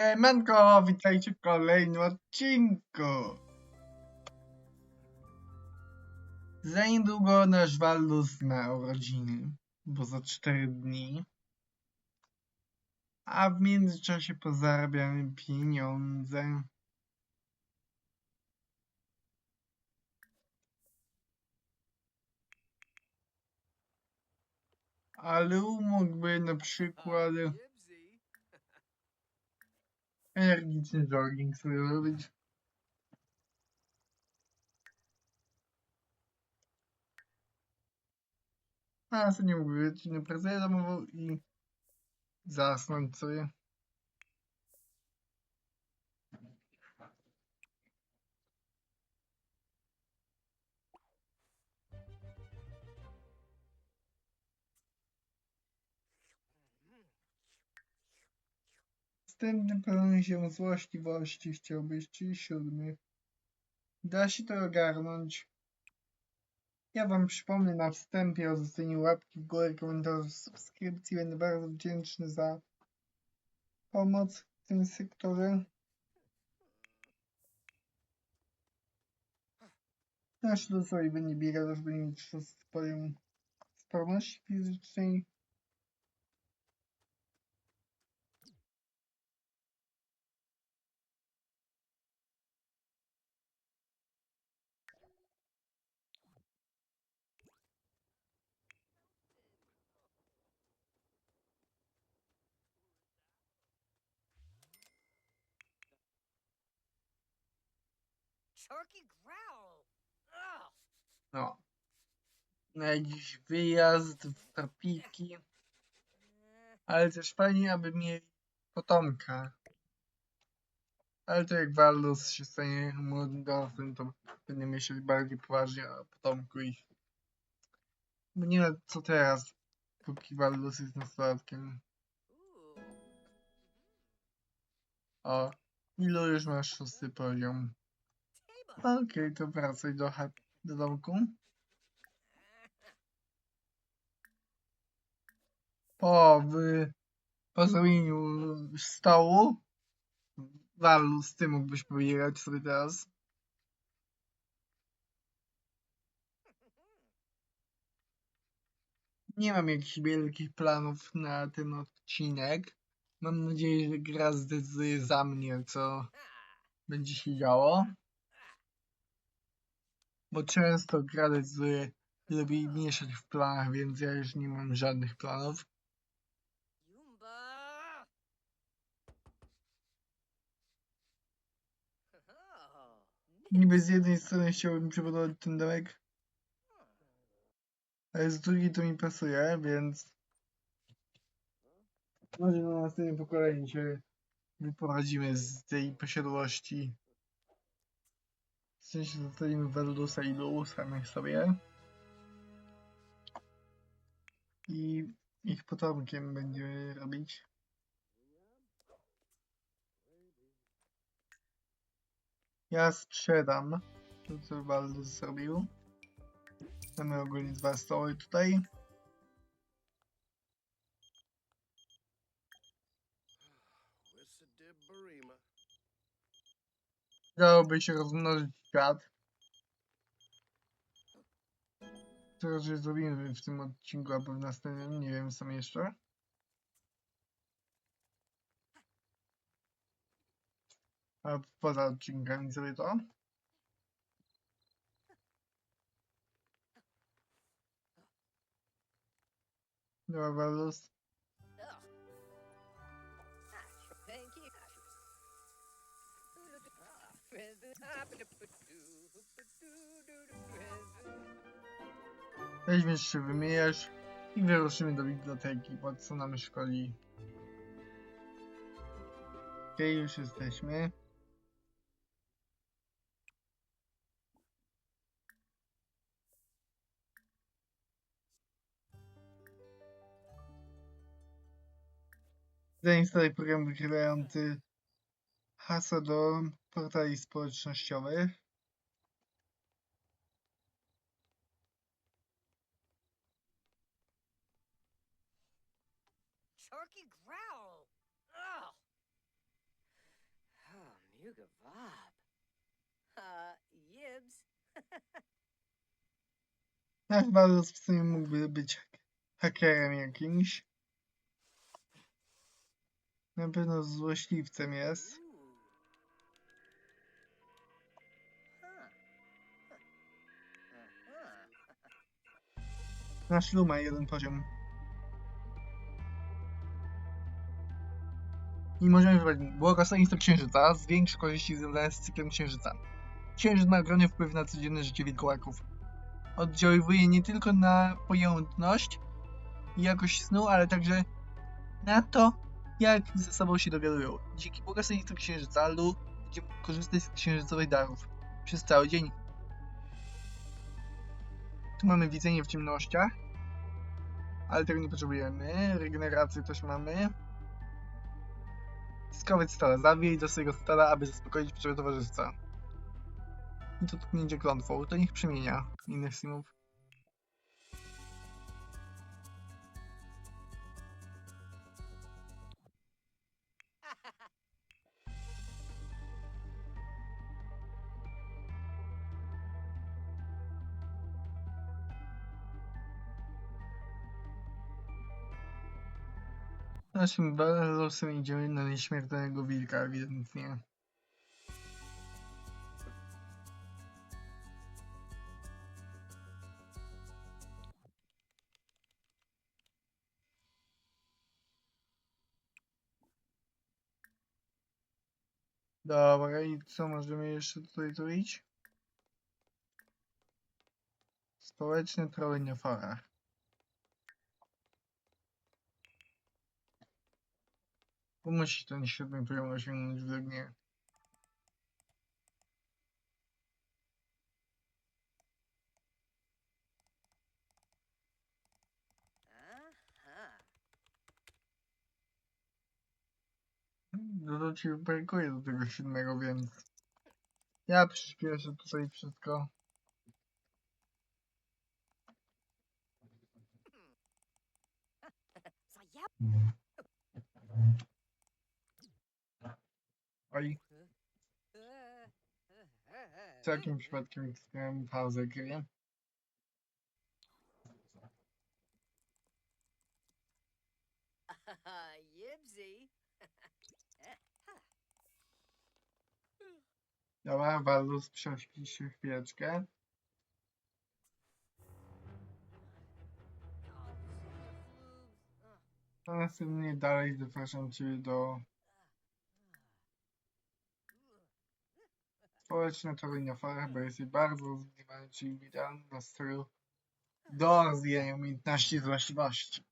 Siemanko, witajcie w kolejnym odcinku. Za niedługo nasz Waldus ma urodziny, bo za 4 dni. A w międzyczasie pozarabiamy pieniądze. Ale mógłby na przykład energiczny jogging sobie robić. A sobie nie mógłby wyjść na pracę domową i zasnąć sobie. Następny pełen się złośliwości chciałbyś, czyli siódmy. Da się to ogarnąć. Ja wam przypomnę na wstępie o zostawieniu łapki w górę, komentarzu, subskrypcji. Będę bardzo wdzięczny za pomoc w tym sektorze. Nasz losowi będzie biegał, będzie mieć swoją sprawność fizycznej. No. Na jakiś wyjazd w tropiki. Ale też fajnie, aby mieli potomka. Ale to jak Waldus się stanie młodym to będę myśleć bardziej poważnie o potomku ich. Bo nie wiem co teraz, póki Waldus jest nastolatkiem. O, ilu już masz szósty poziom? Okej, to wracaj do, do domku. Po, wy, po zrobieniu stołu, Waldus, ty mógłbyś pobierać sobie teraz. Nie mam jakichś wielkich planów na ten odcinek. Mam nadzieję, że gra zdecyduje za mnie, co będzie się działo. Bo często gra decyduje, lubi mieszać w planach, więc ja już nie mam żadnych planów. Niby z jednej strony chciałbym przebudować ten domek, ale z drugiej to mi pasuje, więc może na następnym pokoleniu się wyprowadzimy z tej posiadłości. W sensie zostawimy Verdusa i Lu samych sobie. I ich potomkiem będziemy robić. Ja sprzedam to, co Waldus zrobił. Mamy ogólnie dwa stoły tutaj. Dałoby się rozmnożyć świat. To raczej zrobimy w tym odcinku, albo w następnym, nie wiem sam jeszcze. A poza odcinkami sobie to. Dobra, Waldus. Weźmiesz się, wymyjesz i wyruszymy do biblioteki, bo co nam szkoli. Okej, już jesteśmy. Zainstaluj program wykrywający hasło do portali społecznościowych. Turkey growl. Ugh. Shugavob. Uh, Yibs. Balus w sumie mógłby być hak- hakerem jakimś. Na pewno złośliwcem jest. Nasz Luma jeden poziom. I możemy wybrać błogosławieństwo księżyca, zwiększy korzyści związane z cyklem księżyca. Księżyc ma ogromny wpływ na codzienne życie wilkołaków. Oddziaływuje nie tylko na pojętność i jakość snu, ale także na to, jak ze sobą się dowiadują. Dzięki błogosławieństwu księżyca Lu będzie korzystać z księżycowych darów przez cały dzień. Tu mamy widzenie w ciemnościach, ale tego nie potrzebujemy. Regenerację też mamy. Skować stada. Zabij do swojego stada, aby zaspokoić potrzeby towarzystwa. I to tknięcie klątwą. To niech przemienia innych simów. Naszym losem idziemy na nieśmiertelnego wilka, ewidentnie. Dobra, i co możemy jeszcze tutaj zrobić? Społeczne trolenie fora. Bo musi ten siódmy poziom osiągnąć według mnie. Uh-huh. No to ci brakuje do tego siódmego, więc... Ja przyspieszę tutaj wszystko. So Oj, całkiem przypadkiem miałem pauzę gry. Yibsy. Dobra, bardzo prześpi się chwileczkę. A następnie dalej zapraszam Cię do społeczne tory forach, bo jesteś bardzo rozgrywany, czyli idealny stylu do rozwijania umiejętności i złośliwości.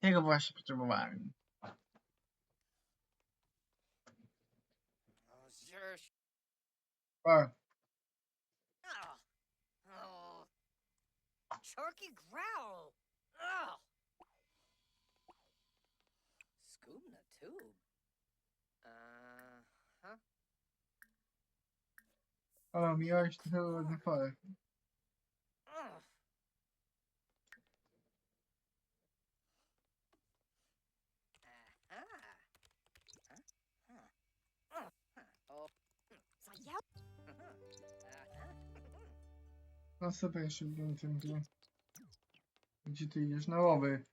Tego właśnie potrzebowałem. Oh. O, Oh. Oh. Chorky growl. Oh. Scoobna tube. Uh huh. o miałeś trochę na forach. Ugh. Uh-huh. Huh? Huh. Uh, huh. Oh. Hmm. So yep. Uh-huh. Uh-huh. No super, jeszcze w tym tempie. Gdzie ty idziesz? Na łowy.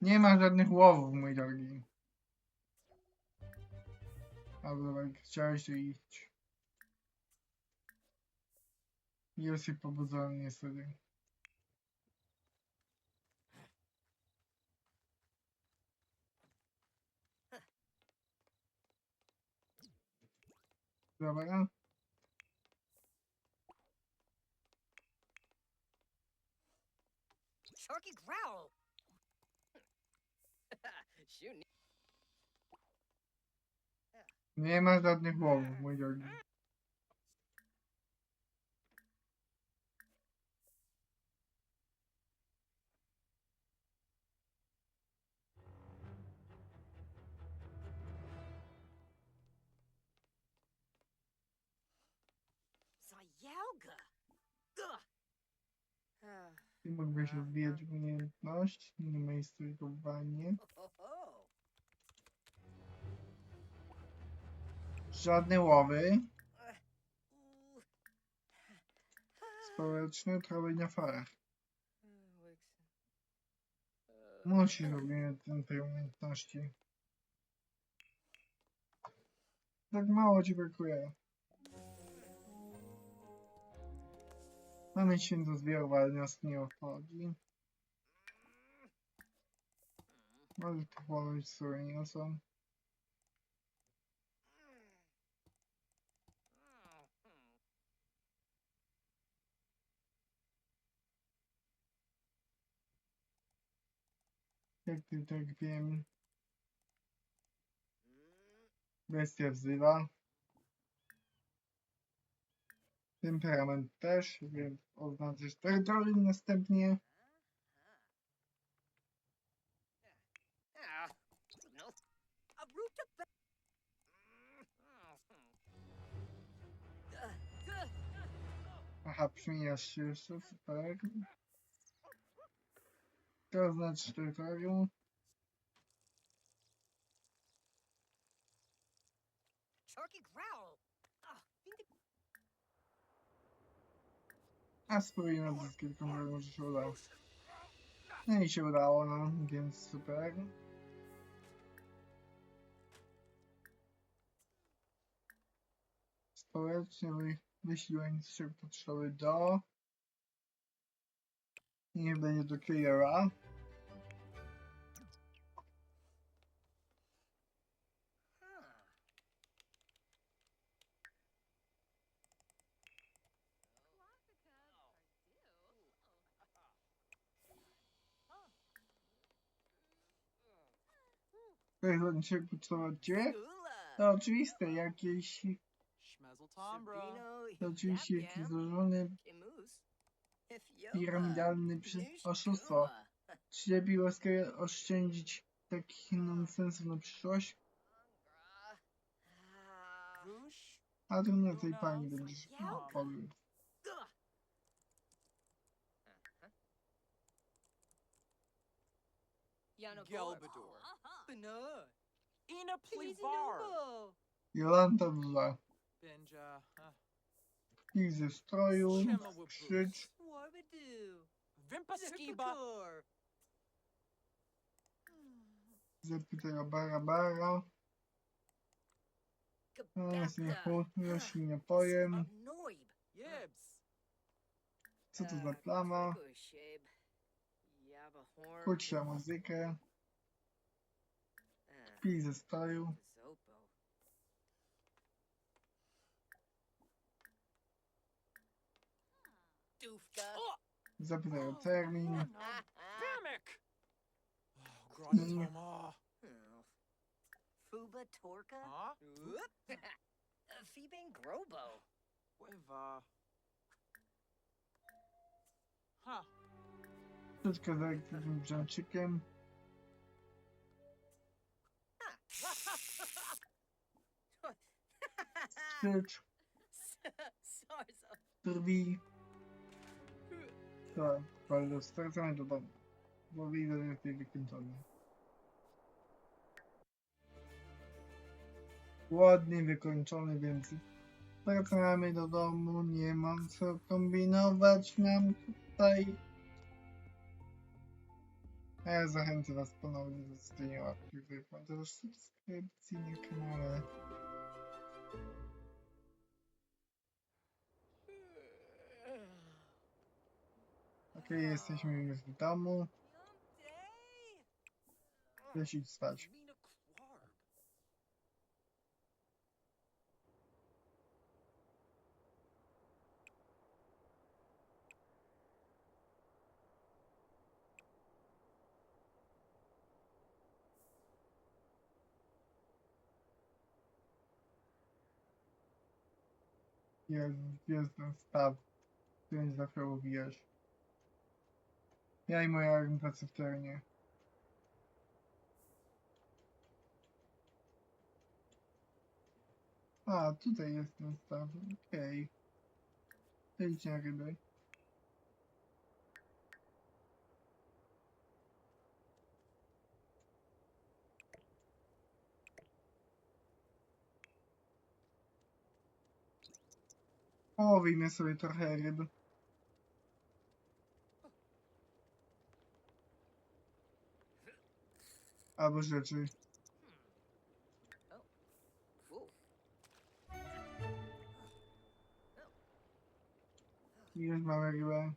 Nie ma żadnych łowów, mój drogi. A dobra, chciałeś to iść. Się pobudzony niestety. Dobra. Chorky growl. Nie ma żadnych łowów, mój drogi. Sayauga. Ugh. Ah, Ty mógłbyś rozwijać umiejętność, nie majstrykowanie. ho. Żadne łowy. Ooh. Społeczne trawy na farach. Musisz robić ten tej umiejętności. Tak mało ci brakuje. Mamy się do zbioru, ale nas nie obchodzi. Może sobie nie są. Jak ty tak wiem, bestia wzywa. Temperament też, więc oznaczysz terytorium następnie. Aha, przemieniasz się jeszcze, super. To znaczy terytorium. Sharky growl. Ah, hindi- A spróbuj na kilka może się uda. No i się udało, no, więc super. Społecznie wy, wyśliłem strzał potrzeby do... Niech będzie do cleara. Potrzebować ciebie, Ula. to oczywiste, jakieś... To oczywiście jakiś złożony, piramidalny oszustwo. Czy lepiej łaskawie oszczędzić takich nonsensów na przyszłość? A to nie tej pani będziesz Ja. powiem. Bena. Ina Please Plevar. Jolanta wza. Benja. Ich ze stroju, krzycz. Vimpa Skiba. zapytaj o bara bara. A jest nie chłodno, się nie. Yibs. Co to za plama? Kurczę muzykę, Kpi zostają. Zapytają termin. Fuba Torka? Feebang Grobo. Weva. Huh. Troszkę z elektrycznym chicken. Krzycz, drwi. Tak, bardzo stracamy do domu. Bo widzę, że jesteś wykończony. Ładnie wykończony, więc wracamy do domu. Nie mam co kombinować nam tutaj. A ja zachęcę Was ponownie do zostawienia łapki w górę, też subskrypcji na kanale. Okej, jesteśmy już w domu. Idź spać. Jest, jest ten staw, który zawsze. Ja i moja orientacja w terenie. A, tutaj jest ten staw, okej. Okay. Na ryby. Połowimy sobie trochę ryb. Albo rzeczy. Już mamy rybę.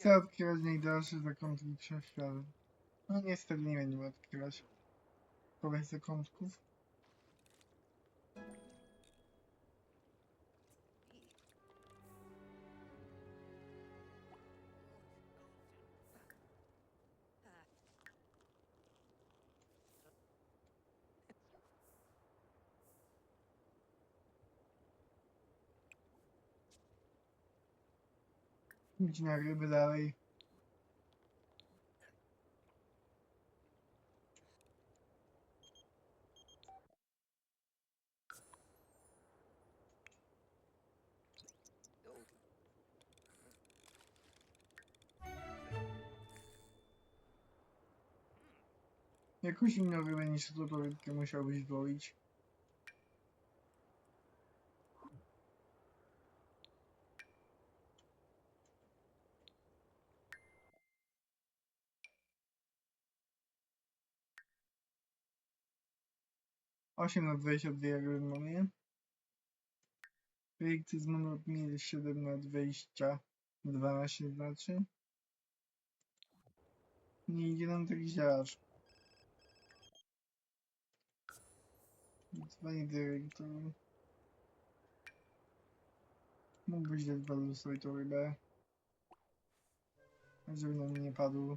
Chcę odkrywać najdalsze zakątki wszechświata. No niestety nie będziemy odkrywać. Kogoś zakątków. Idź na ryby dalej. Jakąś inną rybę niż tą rybkę musiałbyś złowić. Osiem na dwadzieścia dwie ryby mamy. Projekty z monotonii 7 na 22 znaczy. Nie idzie nam taki działacz. Dzwonię dyrektor. Mógłbyś dać Balusowi tą rybę. Żeby na mnie nie padł.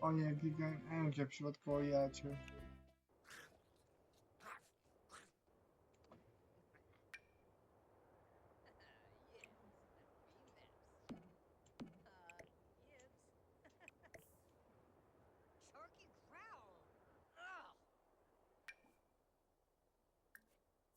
O nie, kliknąłem cię przypadkowo ja cię.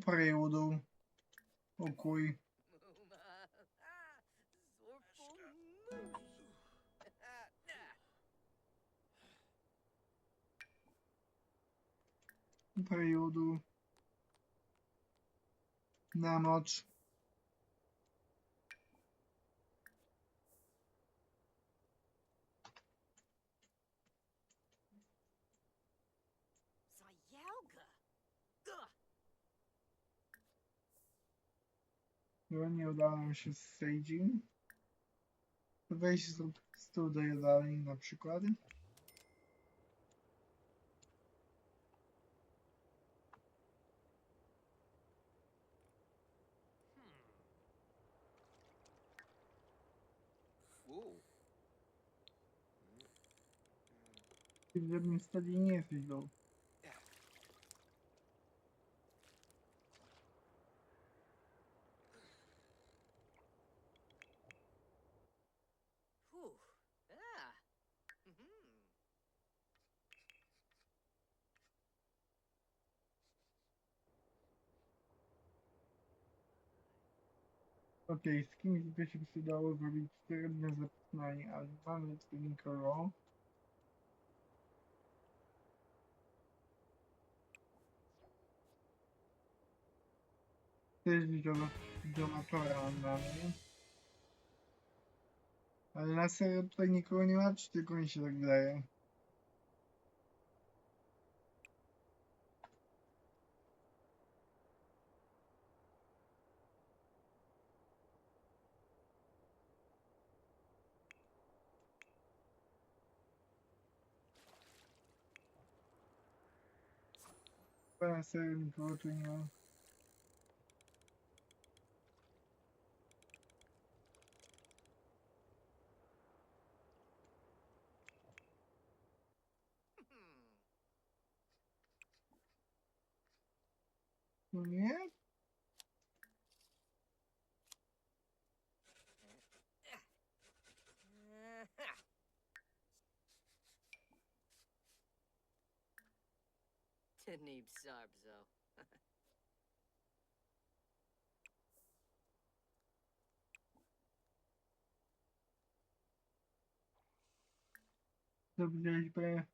Forstig Gaby. Nazywaj mnie Seiji'ego. Parę udół. Chyba nie udało nam się z Seiji. Weź zrób do jadalni na przykład. Ty w żadnym stadie nie jesteś do. Okej, z kimś by się przydało zrobić średnie zapoznanie, ale mamy tu nikogo. Też donatora mamy. Ale na serio tutaj nikogo nie ma, czy tylko mi się tak wydaje? Pana serio nikogo tu Didn't absorb, though. Dobrze, źle.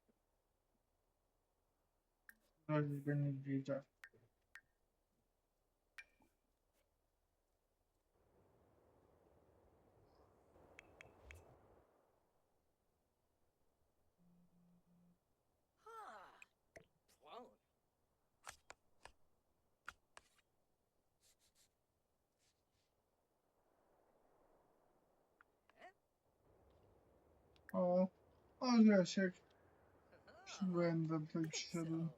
Dobrze, źle. O, o Grzesiek, byłem do tej przyszedł.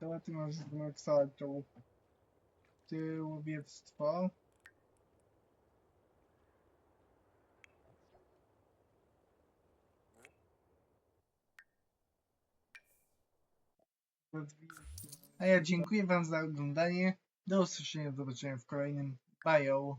To ty masz znak salto. Ty łowiectwo. A ja dziękuję wam za oglądanie. Do usłyszenia, do zobaczenia w kolejnym. Bye.